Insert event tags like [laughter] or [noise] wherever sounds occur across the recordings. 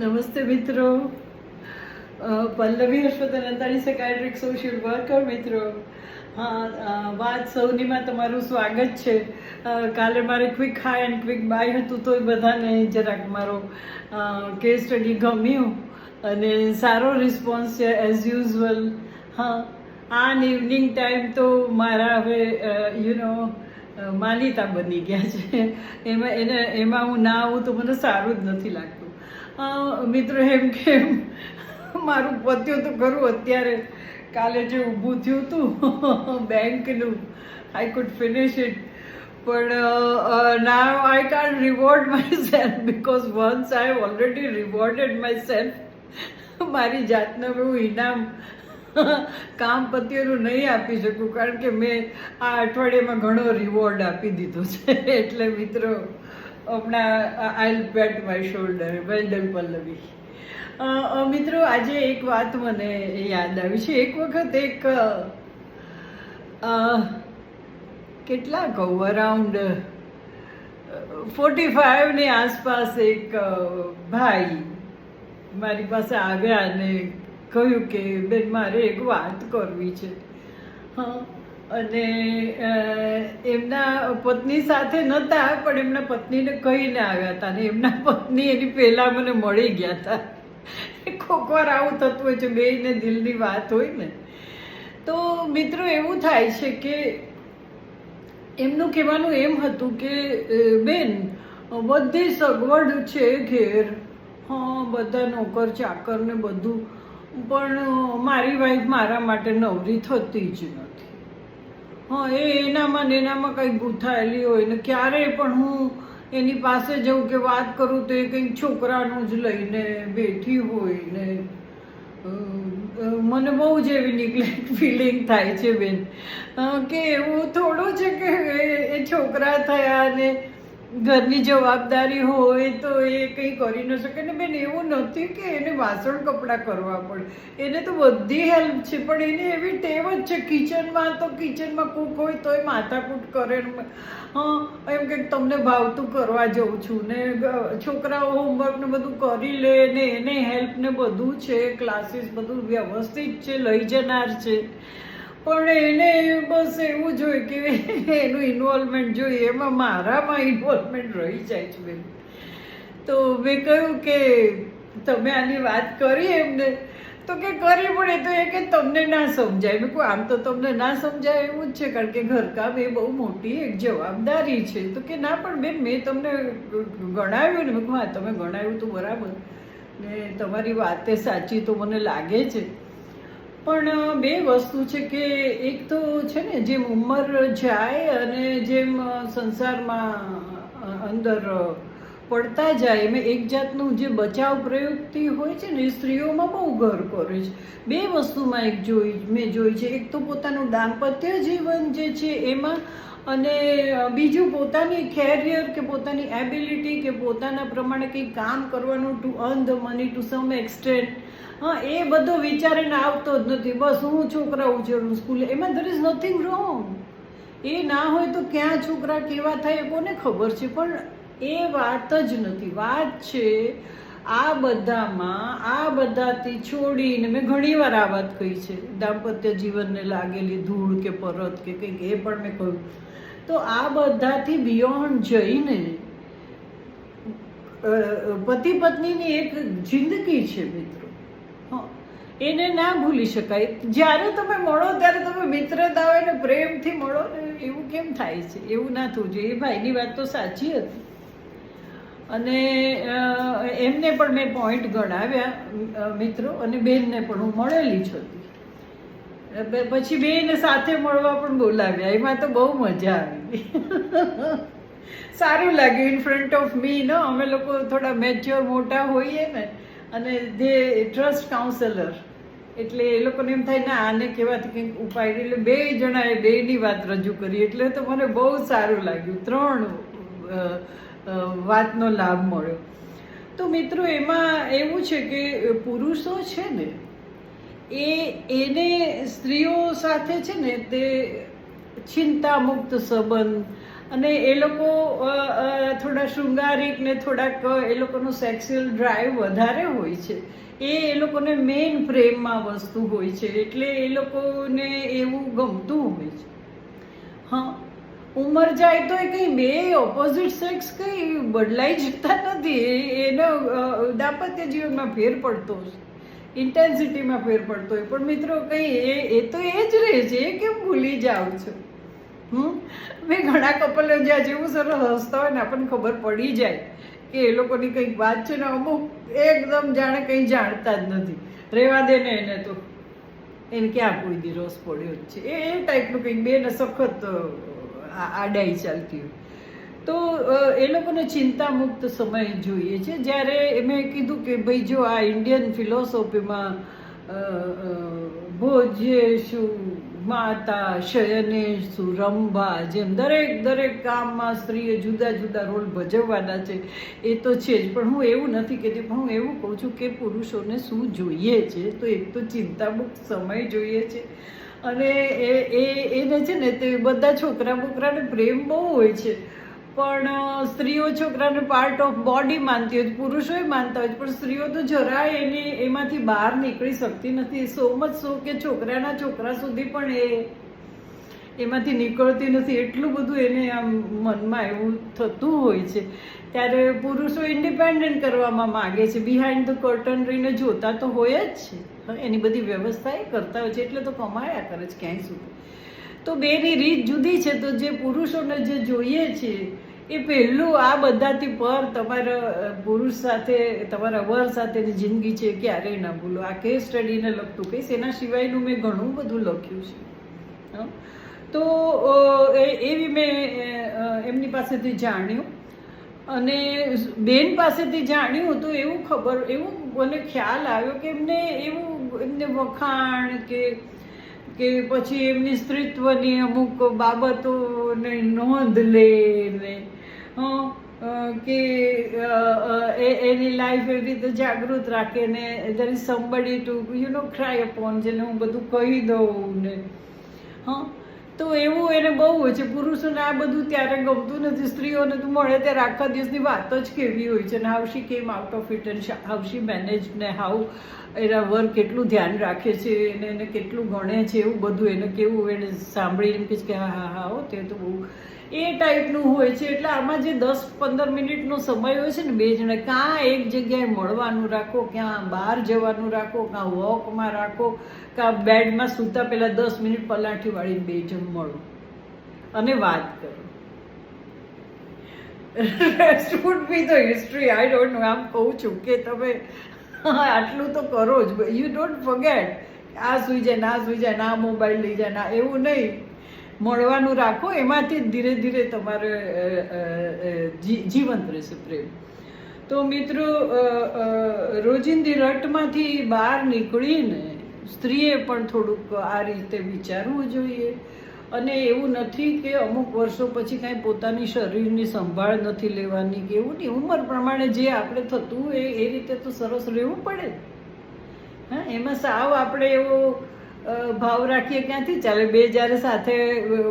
નમસ્તે મિત્રો. Pallavi Harshvardhan Antani secretary social worker મિત્રો. હા વાત સૌનીમાં તમારું સ્વાગત છે. કાલે મારે quick hi and quick bye હતું તો બધાને જરાક મારો કેસ સ્ટડી ગમ્યું અને સારો રિસ્પોન્સ છે એઝ યુઝવલ હા, આ ઇવનિંગ ટાઈમ તો મારા હવે યુ નો માનીતા બની ગયા છે. એમાં, એને, એમાં હું ના આવું તો મને સારું જ નથી લાગતું. મિત્રો એમ કે મારું પત્યું તો ખરું, અત્યારે કાલે જે ઊભું થયું હતું બેંકનું આઈ કુડ ફિનિશ ઇટ પણ now I can reward myself because once I already rewarded myself મારી જાતને હું ઇનામ કામ પત્યનું નહીં આપી શકું, કારણ કે મેં આ અઠવાડિયામાં ઘણો રિવોર્ડ આપી દીધો છે. એટલે મિત્રો હમણાં I bet my shoulder well done Pallavi. મિત્રો, આજે એક વાત મને યાદ આવી છે. એક વખત એક કેટલા કહું અરાઉન્ડ ફોર્ટી ફાઇવની આસપાસ એક ભાઈ મારી પાસે આવ્યા અને કહ્યું કે, બેન, મારે એક વાત કરવી છે. હા અને એમના પત્ની સાથે નહોતા પણ એમના પત્નીને કહીને આવ્યા હતા અને એમના પત્ની એની પહેલાં મને મળી ગયા હતા. કોક વાર આવું થતું હોય છે, બેયને દિલની વાત હોય ને. તો મિત્રો એવું થાય છે કે એમનું કહેવાનું એમ હતું કે બેન, બધી સગવડ છે ઘેર. હા, બધા નોકર, ચાકર ને બધું. પણ મારી વાઈફ મારા માટે નવરી થતી જ નથી. હા, એ એનામાં ને એનામાં કંઈક ગૂંથાયેલી હોય ને ક્યારેય પણ હું એની પાસે જઉં કે વાત કરું તો એ કંઈક છોકરાનું જ લઈને બેઠી હોય ને. મને બહુ જ એવી નિગ્લેક્ટ ફિલિંગ થાય છે બેન. કે એવું થોડું છે કે એ છોકરા થયા ને ઘરની જવાબદારી હોય તો એ કંઈ કરી ન શકે. ને બેન, એવું નથી કે એને વાસણ કપડાં કરવા પડે. એને તો બધી હેલ્પ છે, પણ એને એવી ટેવ જ છે, કિચનમાં તો કિચનમાં કૂક હોય તોય માથાકૂટ કરે. હા, એમ કે તમને ભાવતું કરવા જઉં છું ને છોકરાઓ હોમવર્ક ને બધું કરી લે ને, એને હેલ્પ ને બધું છે ક્લાસીસ બધું વ્યવસ્થિત છે, લઈ જનાર છે. પણ એને બસ એવું જોઈએ કે એનું ઇન્વોલ્વમેન્ટ જોઈએ, એમાં મારામાં ઇન્વોલ્વમેન્ટ રહી જાય છે બેન. તો મેં કહ્યું કે તમે આની વાત કરી એમને, તો કે કરી પડે તો એ કે તમને ના સમજાય. મેં કહું આમ તો તમને ના સમજાય એવું જ છે, કારણ કે ઘરકામ એ બહુ મોટી એક જવાબદારી છે. તો કે ના પણ બેન, મેં તમને ગણાવ્યું ને, મેં કહું હા, તમે ગણાવ્યું તો બરાબર. ને તમારી વાત એ સાચી તો મને લાગે છે. પણ બે વસ્તુ છે કે એક તો છે ને, જેમ ઉંમર જાય અને જેમ સંસારમાં અંદર પડતા જાય, એમ એક જાતનું જે બચાવ પ્રયુક્તિ હોય છે ને, એ સ્ત્રીઓમાં બહુ ઘર કરે છે. બે વસ્તુમાં એક જોઈ, મેં જોઈ છે. એક તો પોતાનું દાંપત્ય જીવન જે છે એમાં અને બીજું પોતાની કેરિયર કે પોતાની એબિલિટી કે પોતાના પ્રમાણે કંઈ કામ કરવાનું to earn the money to some extent હા, એ બધો વિચારીને આવતો જ નથી. બસ હું છોકરા ઉછેરું સ્કૂલે. એમાં ધર ઇઝ નથિંગ રોંગ એ ના હોય તો ક્યાં છોકરા કેવા થાય કોને ખબર છે? પણ એ વાત જ નથી. વાત છે, આ બધામાં, આ બધાથી છોડીને મેં ઘણી વાર આ વાત કહી છે. દાંપત્ય જીવનને લાગેલી ધૂળ કે પરત કે કંઈક, એ પણ મેં કહ્યું. તો આ બધાથી બિયોન્ડ જઈને પતિ પત્નીની એક જિંદગી છે મિત્રો. એને ના ભૂલી શકાય. જ્યારે તમે મળો, ત્યારે તમે મિત્રતા હોય ને પ્રેમથી મળો ને એવું કેમ થાય છે? એવું ના થવું જોઈએ. એ ભાઈની વાત તો સાચી હતી. અને એમને પણ મેં પોઈન્ટ ગણાવ્યા મિત્રો, અને બેનને પણ હું મળેલી હતી પછી બેને સાથે મળવા પણ બોલાવ્યા. એમાં તો બહુ મજા આવી. [laughs] સારું લાગ્યું. ઇન ફ્રન્ટ ઓફ મી ન? અમે લોકો થોડા મેચ્યોર મોટા હોઈએ ને, અને જે ટ્રસ્ટ કાઉન્સેલર એટલે એ લોકોને એમ થાય, ના, આને કહેવાથી કંઈક ઉપાય એટલે બે જણાએ બેની વાત રજૂ કરી. એટલે તો મને બહુ સારું લાગ્યું. ત્રણ વાતનો લાભ મળ્યો. તો મિત્રો, એમાં એવું છે કે પુરુષો છે ને, એ, એને સ્ત્રીઓ સાથે છે ને, તે ચિંતામુક્ત સંબંધ અને એ લોકો થોડા શૃંગારિક ને થોડાક એ લોકોનો સેક્સ્યુઅલ ડ્રાઈવ વધારે હોય છે. એ એ લોકોને મેઇન પ્રેમમાં વસ્તુ હોય છે. એટલે એ લોકોને એવું ગમતું હોય છે. હા. ઉંમર જાય તો એ કંઈ બે ઓપોઝિટ સેક્સ કંઈ બદલાઈ જતા નથી. એનો દાંપત્ય જીવનમાં ફેર પડતો છે ઇન્ટેન્સિટીમાં ફેર પડતો હોય. પણ મિત્રો કંઈ એ એ તો એ જ રહે છે. એ કેમ ભૂલી જાઉં છું? મેં ઘણા કપલો જ્યાં જેવું સરસ હસતા હોય ને આપણને ખબર પડી જાય કે એ લોકોની કંઈક વાત છે ને અમુક એકદમ જાણે કંઈ જાણતા જ નથી. રહેવા દે ને એને તો. એને ક્યાં કોઈ દી રસ પડ્યો જ છે. એ એ ટાઈપનું કંઈક બે ને સખત આડાઈ ચાલતી હોય. તો એ લોકોને ચિંતા મુક્ત સમય જોઈએ છે. જ્યારે મેં કીધું કે ભાઈ જો આ ઇન્ડિયન ફિલોસોફીમાં ભોજ્ય ભોજ્યેશુ માતા, શયને સુરંભા, જેમ દરેક દરેક કામમાં સ્ત્રીએ જુદા જુદા રોલ ભજવવાના છે, એ તો છે જ. પણ હું એવું નથી કહેતી, પણ હું એવું કહું છું કે પુરુષોને શું જોઈએ છે, તો એક તો ચિંતામુક્ત સમય જોઈએ છે. અને એ, એને છે ને તે બધા છોકરા બોકરાને પ્રેમ બહુ હોય છે. પણ સ્ત્રીઓ છોકરાને પાર્ટ ઓફ બોડી માનતી હોય પુરુષોય માનતા હોય પણ સ્ત્રીઓ તો જરાય એની, એમાંથી બહાર નીકળી શકતી નથી. સો મચ સો કે છોકરાના છોકરા સુધી પણ એ એમાંથી નીકળતી નથી. એટલું બધું એને આમ મનમાં એવું થતું હોય છે. ત્યારે પુરુષો ઇન્ડિપેન્ડન્ટ કરવામાં માગે છે. બિહાઇન્ડ ધ કર્ટન રહીને જોતા તો હોય જ છે. એની બધી વ્યવસ્થા એ કરતા હોય છે. એટલે તો કમાયા કરે છે ક્યાંય સુધી. તો બેની રીત જુદી છે, તો જે પુરુષોને જે જોઈએ છે, એ પહેલું આ બધાથી પર તમારા પુરુષ સાથે, તમારા વર સાથેની જિંદગી છે, ક્યારેય ના ભૂલો. આ કેસ સ્ટડીને લગતું કહીશ એના સિવાયનું મેં ઘણું બધું લખ્યું છે? તો એવી મેં એમની પાસેથી જાણ્યું. અને બેન પાસેથી જાણ્યું તો એવું ખબર, એવું મને ખ્યાલ આવ્યો કે એમને એવું, એમને વખાણ કે કે પછી એમની સ્ત્રીત્વની અમુક બાબતોને નોંધ લે ને કે એની લાઈફ એવી રીતે જાગૃત રાખે ને there is somebody to you know cry upon જેને હું બધું કહી દઉં ને, હં. તો એવું એને બહુ હોય છે. પુરુષોને આ બધું ત્યારે ગમતું નથી. સ્ત્રીઓને તો મળે ત્યારે આખા દિવસની વાત જ કેવી હોય છે ને how came out of it and how manage ને હાઉ એના વર્ગ કેટલું ધ્યાન રાખે છે એને એને કેટલું ગણે છે એવું બધું એને કેવું એને સાંભળી એમ કે હા હા હા, હો, તે તો બહુ એ ટાઈપનું હોય છે. એટલે આમાં જે દસ પંદર મિનિટનો સમય હોય છે ને બે જણા કાં એક જગ્યાએ મળવાનું રાખો, ક્યાં બહાર જવાનું રાખો કાં વોકમાં રાખો કાં બેડમાં સૂતા પહેલાં દસ મિનિટ પલાઠી વાળીને બે જણ મળો અને વાત કરો. Rest would be the history I don't know આમ કહું છું કે તમે આટલું તો કરો જ યુ ડોન્ટ ફોગેટ આ સુઈ જાય, ના સુઈ જાય, ના મોબાઈલ લઈ જાય, ના એવું નહીં. મળવાનું રાખો, એમાંથી ધીરે ધીરે તમારે જીવંત રહેશે પ્રેમ. તો મિત્રો રોજિંદી રટમાંથી બહાર નીકળીને સ્ત્રીએ પણ થોડુંક આ રીતે વિચારવું જોઈએ. અને એવું નથી કે અમુક વર્ષો પછી કાંઈ પોતાની શરીરની સંભાળ નથી લેવાની કે એવું નહીં. ઉંમર પ્રમાણે જે આપણે થતું હોય એ રીતે તો સરસ રહેવું પડે. હા, એમાં સાવ આપણે એવો ભાવ રાખીએ ક્યાંથી? ચાલે બે જ્યારે સાથે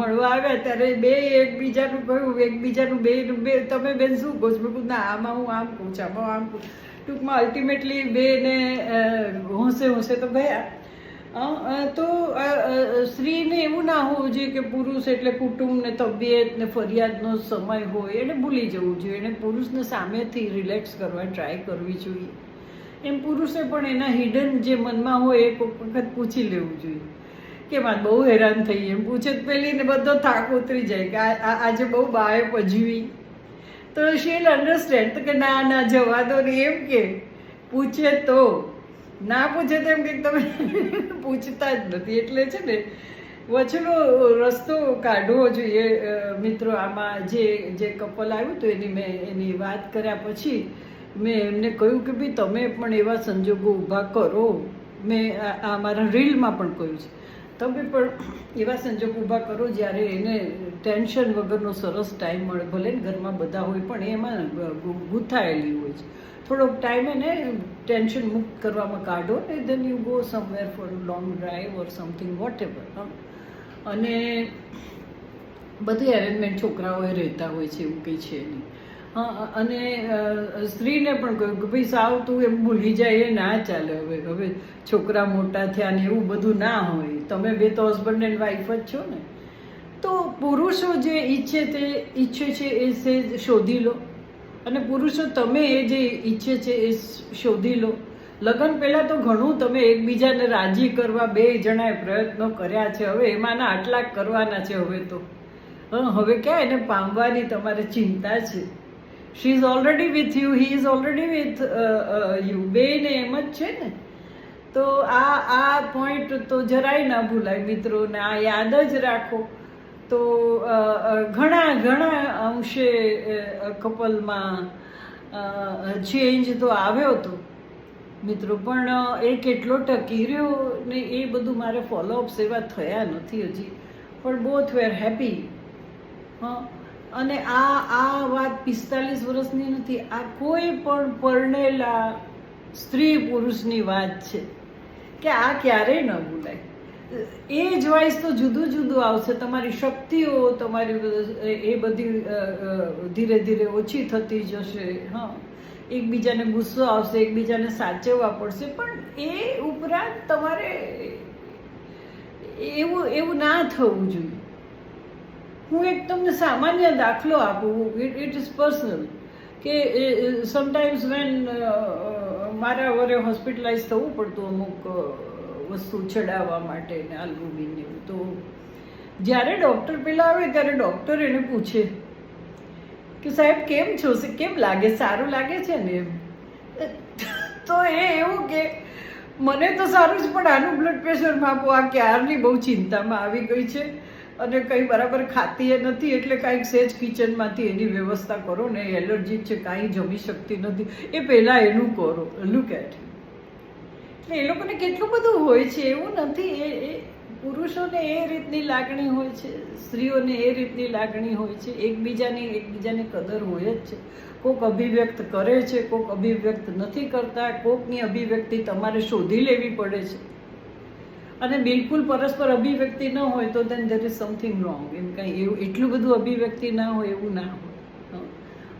મળવા આવ્યા ત્યારે બે એકબીજાનું કહ્યું, એકબીજાનું બે બે, તમે બેન શું કહો છો? મેં ના, આમાં હું આમ કહું છું, આમાં આમ કહું ટૂંકમાં અલ્ટિમેટલી બેને હોંશે હોંશે તો ગયા. તો સ્ત્રીને એવું ના હોવું જોઈએ કે પુરુષ એટલે કુટુંબ ને ફરિયાદનો સમય હોય, એને ભૂલી જવું જોઈએ. એને પુરુષને સામેથી રિલેક્સ કરવા ટ્રાય કરવી જોઈએ. એમ પુરુષે પણ એના હિડન જે મનમાં હોય એ કોઈક વખત પૂછી લેવું જોઈએ. કે મારે બહુ હેરાન થઈ એમ પૂછે પેલી ને બધો થાક ઉતરી જાય કે આ- આજે બહુ બાએ પજવી. તો શીલ અન્ડરસ્ટેન્ડ કે ના ના, જવા દો ને એમ કે. પૂછે તો ના પૂછે તેમ એમ કે તમે પૂછતા જ નથી. એટલે છે ને વચનો રસ્તો કાઢવો જોઈએ. મિત્રો, આમાં જે જે કપલ આવ્યું હતું, એની મેં, એની વાત કર્યા પછી મેં એમને કહ્યું કે ભાઈ તમે પણ એવા સંજોગો ઊભા કરો. મેં આ મારા રીલમાં પણ કહ્યું છે. તમે પણ એવા સંજોગ ઊભા કરો જ્યારે એને ટેન્શન વગરનો સરસ ટાઈમ મળે, ભલે ઘરમાં બધા હોય, પણ એમાં ગૂંથાયેલી હોય છે. થોડોક ટાઈમ એને ટેન્શન મુક્ત કરવામાં કાઢો ને then you go somewhere for long drive or something whatever અને બધી એરેન્જમેન્ટ છોકરાઓએ રહેતા હોય છે, એવું કંઈ છે નહીં. અને સ્ત્રીને પણ કહ્યું કે, ભાઈ સાવ તું એમ ભૂલી જાય, એ ના ચાલે હવે હવે છોકરા મોટા થયા ને એવું બધું ના હોય. તમે બે તો હસબન્ડ એન્ડ વાઈફ જ છો ને. તો પુરુષો જે ઈચ્છે તે ઈચ્છે છે એ સે શોધી લો. અને પુરુષો તમે એ જે ઈચ્છે છે એ શોધી લો. લગ્ન પહેલાં તો ઘણું તમે એકબીજાને રાજી કરવા બે જણાએ પ્રયત્નો કર્યા છે. હવે એમાંના આટલા કરવાના છે હવે તો. હવે ક્યાં એને પામવાની તમારે ચિંતા છે? She is already with you he is already with you બેને એમ જ છે ને? તો આ આ પોઈન્ટ તો જરાય ના ભૂલાય મિત્રોને, આ યાદ જ રાખો. તો ઘણા ઘણા અંશે કપલમાં ચેન્જ તો આવ્યો હતો મિત્રો, પણ એ કેટલો ટકી રહ્યો ને એ બધું મારે ફોલોઅપ્સ એવા થયા નથી હજી. પણ બોથ વેર હેપી હા? અને આ આ વાત પિસ્તાલીસ વર્ષની નથી, આ કોઈ પણ પરણેલા સ્ત્રી પુરુષની વાત છે કે આ ક્યારેય ન ભૂલાય. એજ વાઇઝ તો જુદું જુદું આવશે. તમારી શક્તિઓ, તમારી એ બધી ધીરે ધીરે ઓછી થતી જશે, હા. એકબીજાને ગુસ્સો આવશે, એકબીજાને સાચવવા પડશે, પણ એ ઉપરાંત તમારે એવું એવું ના થવું જોઈએ. હું એક તમને સામાન્ય દાખલો આપું ઇટ ઇટ ઇઝ પર્સનલ કે સમટાઈમ્સ વેન મારા વરે હોસ્પિટલાઇઝ થવું પડતું અમુક વસ્તુ ચડાવવા માટે ને આલ્બુમિન એવું, તો જ્યારે ડૉક્ટર પેલા આવે ત્યારે ડૉક્ટર એને પૂછે કે સાહેબ કેમ છો? કેમ લાગે? સારું લાગે છે ને એમ. તો એ એવું કે, મને તો સારું જ, પણ આનું બ્લડ પ્રેશર માપો, આ ક્યારની બહુ ચિંતામાં આવી ગઈ છે. અને કંઈ બરાબર ખાતી એ નથી, એટલે કાંઈક સેજ કિચનમાંથી એની વ્યવસ્થા કરો, ને એલર્જી છે, કાંઈ જમી શકતી નથી. એ પહેલાં એનું કરો લુક એટ એટલે એ લોકોને કેટલું બધું હોય છે, એવું નથી. એ એ પુરુષોને એ રીતની લાગણી હોય છે, સ્ત્રીઓને એ રીતની લાગણી હોય છે. એકબીજાની એકબીજાની કદર હોય જ છે. કોક અભિવ્યક્ત કરે છે, કોક અભિવ્યક્ત નથી કરતા, કોકની અભિવ્યક્તિ તમારે શોધી લેવી પડે છે. અને બિલકુલ પરસ્પર અભિવ્યક્તિ ન હોય તો then there is something wrong એમ કાંઈ એવું, એટલું બધું અભિવ્યક્તિ ના હોય એવું ના હોય.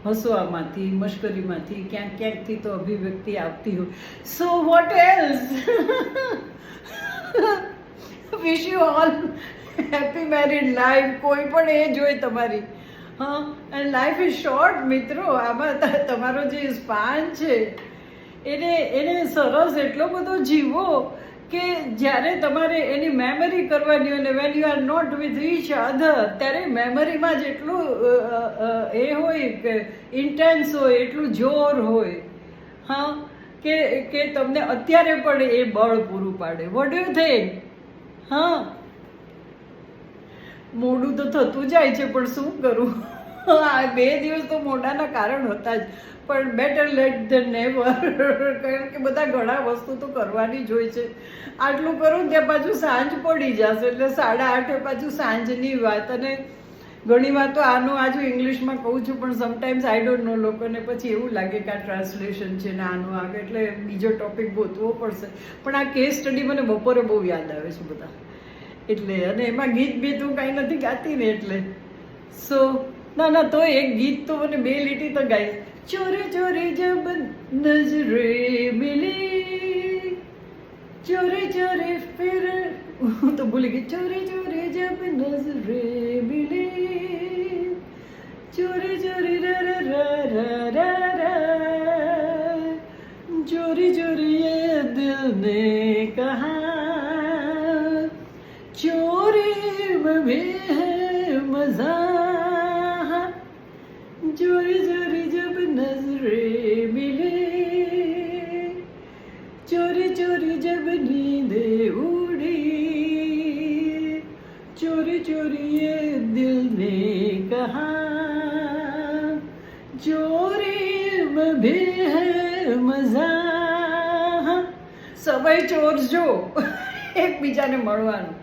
હસવામાંથી, મશ્કરીમાંથી ક્યાંક ક્યાંકથી તો અભિવ્યક્તિ આવતી હોય. So what else wish you all happy married life કોઈ પણ એ જોઈ તમારી. હા. એન્ડ લાઈફ ઇઝ શોર્ટ મિત્રો. આમાં તમારો જે સ્પાન છે, એને એને સરસ એટલો બધો જીવો કે જ્યારે તમારે એની મેમરી કરવાની હોય ને when you are not with each other ત્યારે મેમરીમાં અ, અ, એ હોય કે ઇન્ટેન્સ હોય એટલું જોર હોય. હા? કે કે તમને અત્યારે પણ એ બળ પૂરું પાડે. વોટ યુ થિંક હા? મોડું તો થતું જાય છે પણ શું કરું? [laughs] આ બે દિવસ તો મોઢાના કારણ હતા જ. પણ બેટર લેટ ધેન નેવર કારણ કે બધા ઘણા વસ્તુ તો કરવાની જ હોય છે. આટલું કરું ત્યાં પાછું સાંજ પડી જશે, એટલે સાડા આઠે પાછું સાંજની વાત. અને ઘણી વાર તો આનું આજુ ઇંગ્લિશમાં કહું છું, પણ સમટાઈમ્સ આઈ ડોન્ટ નો લોકોને. પછી એવું લાગે કે આ ટ્રાન્સલેશન છે ને આનું આગળ એટલે બીજો ટોપિક ગોતવો પડશે. પણ આ કેસ સ્ટડી મને બપોરે બહુ યાદ આવે છે બધા. એટલે અને એમાં ગીત બીત હું કાંઈ નથી ગાતી ને એટલે. સો ના ના, તો એક ગીત તો મને બે લીટી તો ગાઈ चोरे चोरे जब नजरे मिले। चोरे चोरे फिर [laughs] तो बोले गई। चोरे चोरे जब नजरे मिले। चोरे चोरे चोरी चोरी ये दिल ने कहा। चोरी में भी है मज़ा। चोरी चोरी नजरे मिले चोरी चोरी जब नींदे उड़ी चोरी चोरी ये दिल ने कहा चोरी में भी है મજા સવાઈ ચોર જો એકબીજાને મળવાનું